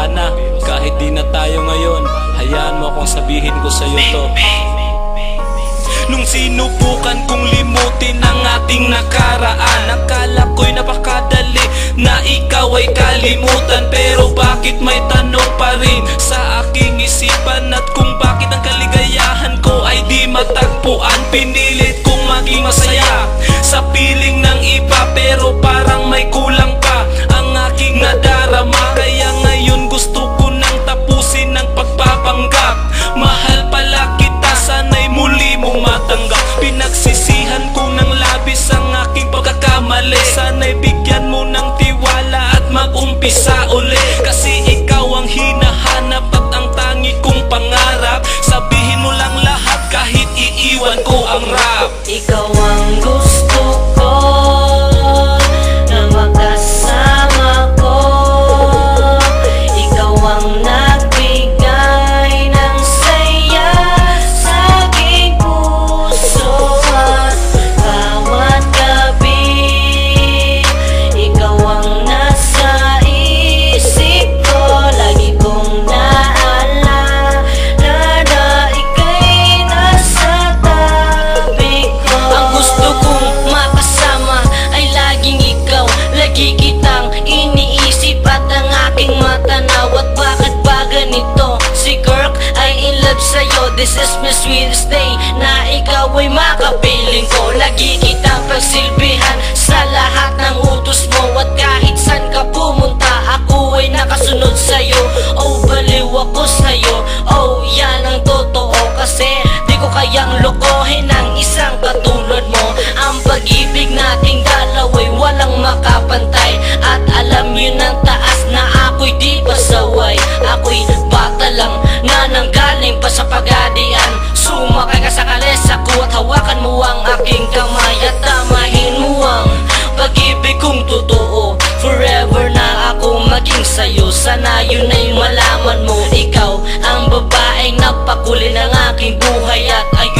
sana Kahit di na tayo ngayon Hayaan mo akong sabihin ko sa'yo to. Nung sinubukan kong limutin ang ating nakaraan Akala ko'y napakadali na ikaw ay kalimutan. Pero bakit may tanong be This is my sweetest day Na ikaw ay makapiling ko. Nagkikita pagsilbihan Sa lahat ng utos mo At kahit sa'yo. Sana yun ay malaman mo. Ikaw ang babaeng napakuli ng aking buhay At ayun.